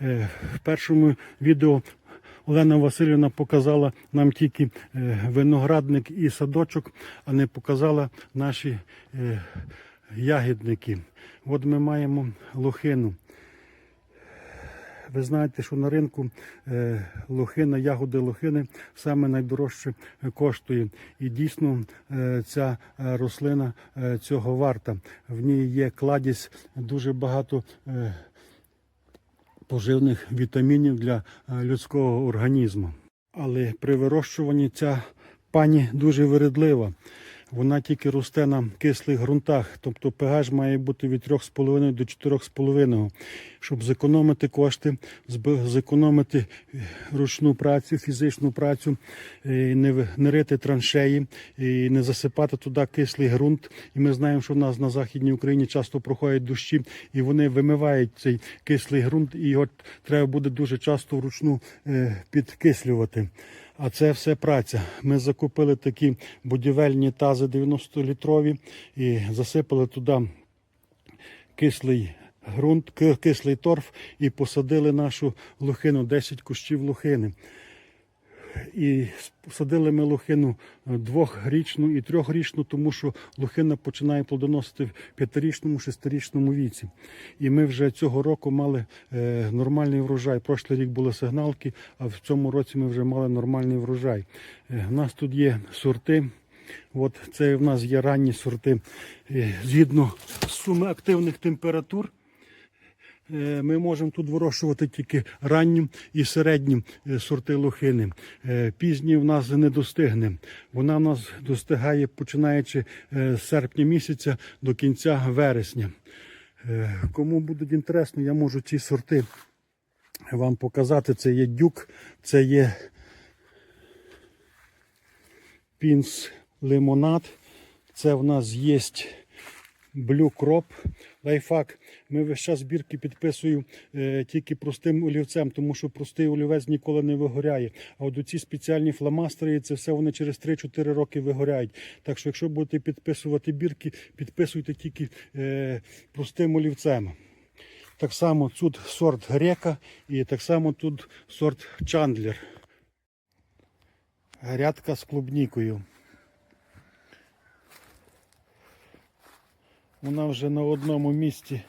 Е, В першому відео Олена Васильівна показала нам тільки е, виноградник і садочок, а не показала наші е, ягідники. От ми маємо лохину. Ви знаєте, що на ринку лохина, ягоди лохини саме найдорожче коштує. І дійсно ця рослина цього варта. В ній є кладість дуже багато поживних вітамінів для е, людського організму. Але при вирощуванні ця пані дуже виредлива. Вона тільки росте на кислих ґрунтах, тобто pH має бути від 3,5 до 4,5, щоб зекономити кошти, зекономити е, ручну працю, фізичну працю, е, не, не траншеї, і не засипати туди кислий ґрунт. І ми знаємо, що в нас на Західній Україні часто проходять дощі, і вони вимивають цей кислий ґрунт, і його треба буде дуже часто вручну е, підкислювати. А це все праця. Ми закупили такі будівельні тази 90-літрові і засипали туди кислий ґрунт, кислий торф і посадили нашу лухину, 10 кущів лохини. І посадили ми лохину е, двохрічну і трьохрічну, тому що лохина починає плодоносити в п'ятирічному, шестирічному віці. І ми вже цього року мали е, нормальний врожай. Прошлий рік були сигналки, а в цьому році ми вже мали нормальний врожай. Е, у нас тут є сорти. От це в нас є ранні сорти. Е, згідно суми активних температур. Е, Ми можемо тут вирощувати тільки ранні і середні е, сорти лохини. Е, Пізні в нас не достигне. Вона в нас достигає починаючи з серпня місяця до кінця вересня. Кому буде інтересно, я можу ці сорти вам показати. Це є дюк, це є пінс лимонад. Це в нас є Blue Crop лайфхак. Ми весь час збірки підписую е, тільки простим олівцем, тому що простий олівець ніколи не вигоряє. А от ці спеціальні фломастери, це все вони через 3-4 роки вигоряють. Так що, якщо будете підписувати бірки, підписуйте тільки е, простим олівцем. Так само тут сорт грека і так само тут сорт чандлер. Грядка з клубнікою. Вона вже на одному місці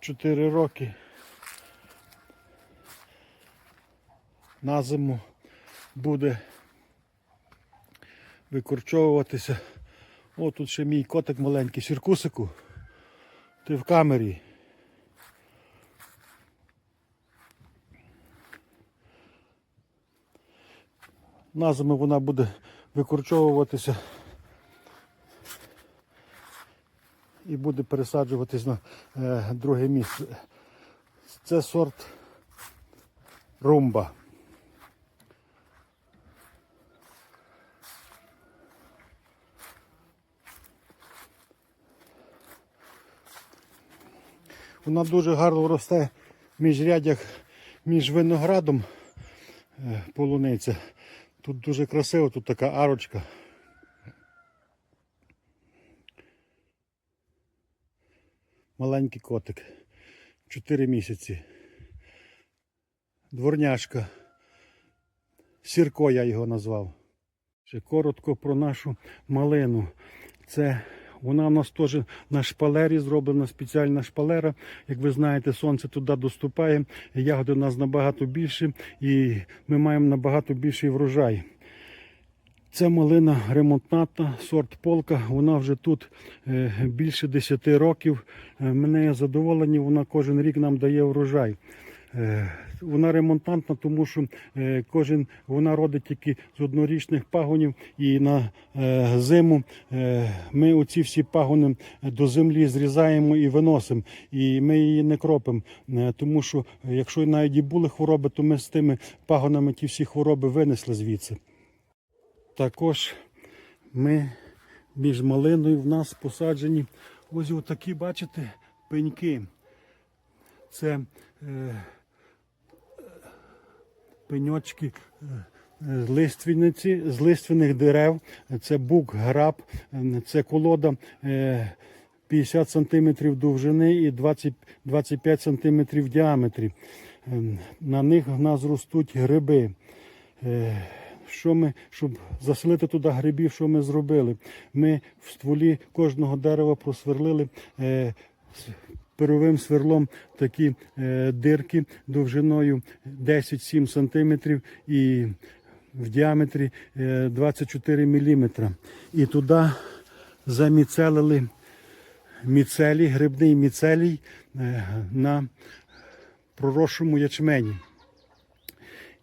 4 роки. На зиму буде викорчовуватися. О, тут ще мій котик маленький, сіркусику. Ти в камері. На зиму вона буде викорчовуватися. І буде пересаджуватись на е, друге місце. Це сорт румба. Вона дуже гарно росте в міжрядях між виноградом е, полуниця. Тут дуже красиво, тут така арочка. Маленький котик. 4 місяці. Дворняшка. Сірко я його назвав. Ще коротко про нашу малину. Це вона у нас теж на шпалері зроблена спеціальна шпалера. Як ви знаєте, сонце туди доступає. Ягоди у нас набагато більше і ми маємо набагато більший врожай. Це малина ремонтната, сорт полка. Вона вже тут е, більше 10 років. Е, Мене є задоволені, вона кожен рік нам дає врожай. Е, Вона ремонтантна, тому що кожен вона родить тільки з однорічних пагонів, і на зиму ми оці всі пагони до землі зрізаємо і виносимо. І ми її не кропимо. Тому що якщо навіть і були хвороби, то ми з тими пагонами ті всі хвороби винесли звідси. Також ми між малиною в нас посаджені ось отакі, бачите, пеньки. Це е, пеньочки е, з лиственниці, з лиственних дерев. Це бук, граб, е, це колода е, 50 см довжини і 20, 25 см в діаметрі. Ем, На них в нас ростуть гриби. Що ми, щоб заселити туди грибів, що ми зробили? Ми в стволі кожного дерева просверлили е, перовим сверлом такі е, дирки довжиною 10-7 см і в діаметрі е, 24 мм. І туди заміцелили міцелій, грибний міцелій е, на проросшому ячмені.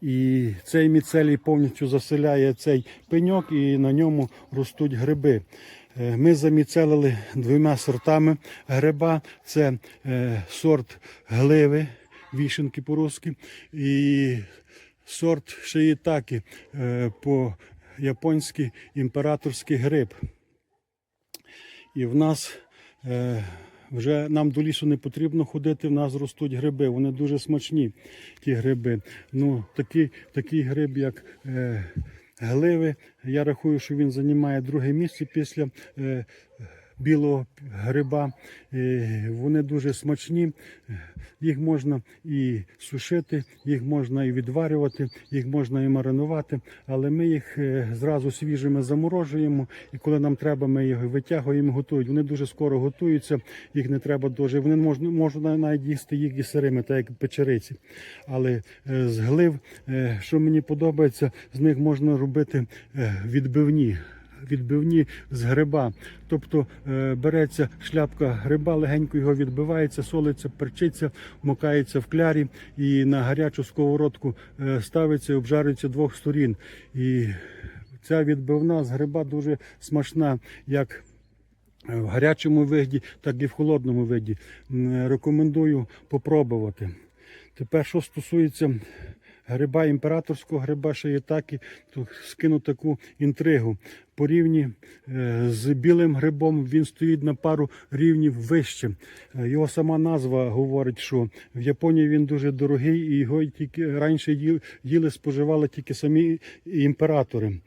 І цей міцелій повністю заселяє цей пеньок і на ньому ростуть гриби. Е, Ми заміцелили двома сортами гриба. Це е, сорт гливи, вішенки по-русски, і сорт шиїтаки е, по-японськи імператорський гриб. І в нас вже нам до лісу не потрібно ходити, в нас ростуть гриби. Вони дуже смачні, ті гриби. Ну, такий, такий гриб, як е, гливи, я рахую, що він займає друге місце після е, білого гриба. Вони дуже смачні. Їх можна і сушити, їх можна і відварювати, їх можна і маринувати, але ми їх е, зразу свіжими заморожуємо, і коли нам треба, ми їх витягуємо, готують. Вони дуже скоро готуються, їх не треба дуже. Вони можна, можна навіть їсти їх і сирими, так як печериці. Але е, з глив, е, що мені подобається, з них можна робити відбивні відбивні з гриба. Тобто е, береться шляпка гриба, легенько його відбивається, солиться, перчиться, вмокається в клярі і на гарячу сковородку е, ставиться і обжарюється двох сторін. І ця відбивна з гриба дуже смачна, як в гарячому виді, так і в холодному виді. Рекомендую попробувати. Тепер, що стосується гриба, імператорського гриба шиєтаки, то скину таку інтригу. По рівні е, з білим грибом він стоїть на пару рівнів вище. Е, Його сама назва говорить, що в Японії він дуже дорогий і його тільки раніше їли споживали тільки самі імператори.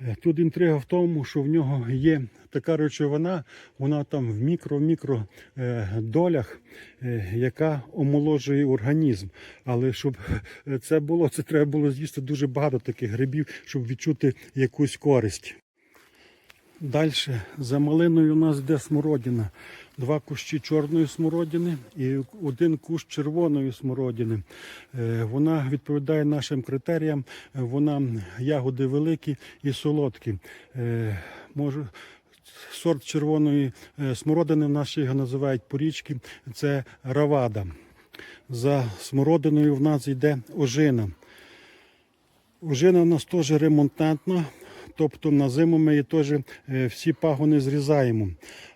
Е, Тут інтрига в тому, що в нього є така речовина, вона там в мікро-мікро е, долях, е, яка омоложує організм. Але щоб це було, це треба було з'їсти дуже багато таких грибів, щоб відчути якусь користь. Далі за малиною у нас йде смородина. Два кущі чорної смородини і один кущ червоної смородини. Е, Вона відповідає нашим критеріям. Вона ягоди великі і солодкі. Е, Може, сорт червоної е, смородини в нас його називають порічки. Це равада. За смородиною в нас йде ожина. Ожина в нас теж ремонтантна, тобто на зиму ми теж е, всі пагони зрізаємо.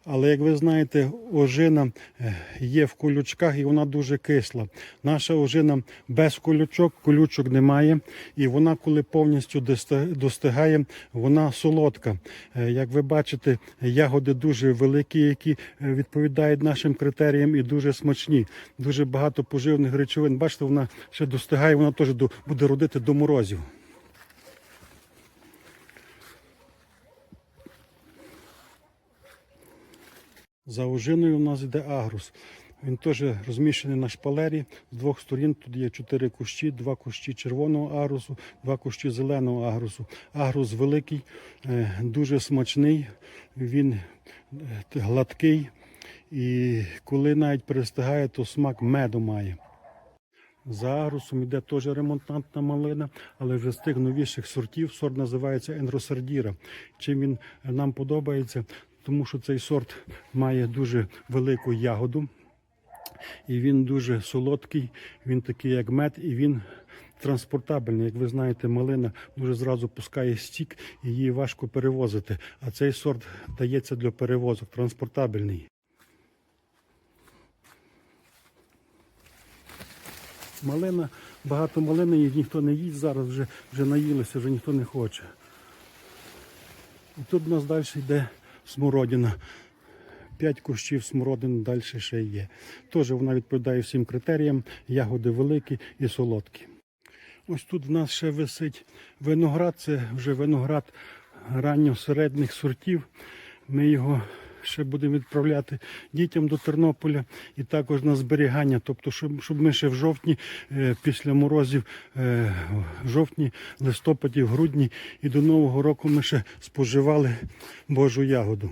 Але як ви знаєте, ожина е, є в колючках і вона дуже кисла. Наша ожина без колючок, колючок немає, і вона, коли повністю достигає, вона солодка. Е, Як ви бачите, ягоди дуже великі, які відповідають нашим критеріям і дуже смачні. Дуже багато поживних речовин. Бачите, вона ще достигає, вона теж буде родити до морозів. За ожиною у нас йде агрус. Він теж розміщений на шпалері. З двох сторін тут є чотири кущі, два кущі червоного агрусу, два кущі зеленого агрусу. Агрус великий, е, дуже смачний, він е, гладкий. І коли навіть перестигає, то смак меду має. За агрусом йде теж ремонтантна малина, але вже з тих новіших сортів. Сорт називається Енросардіра. Чим він нам подобається? Тому що цей сорт має дуже велику ягоду, і він дуже солодкий, він такий, як мед, і він транспортабельний. Як ви знаєте, малина дуже зразу пускає стік, і її важко перевозити. А цей сорт дається для перевозок, транспортабельний. Малина, багато малини, їх ніхто не їсть зараз, вже, вже наїлися, вже ніхто не хоче. І тут у нас далі йде смородина. П'ять кущів смородин далі ще є. Теж вона відповідає всім критеріям, ягоди великі і солодкі. Ось тут в нас ще висить виноград, це вже виноград ранньо-середніх сортів. Ми його ще будемо відправляти дітям до Тернополя і також на зберігання. Тобто, щоб, щоб ми ще в жовтні, е, після морозів, е, в жовтні, листопаді, в грудні і до Нового року ми ще споживали Божу ягоду.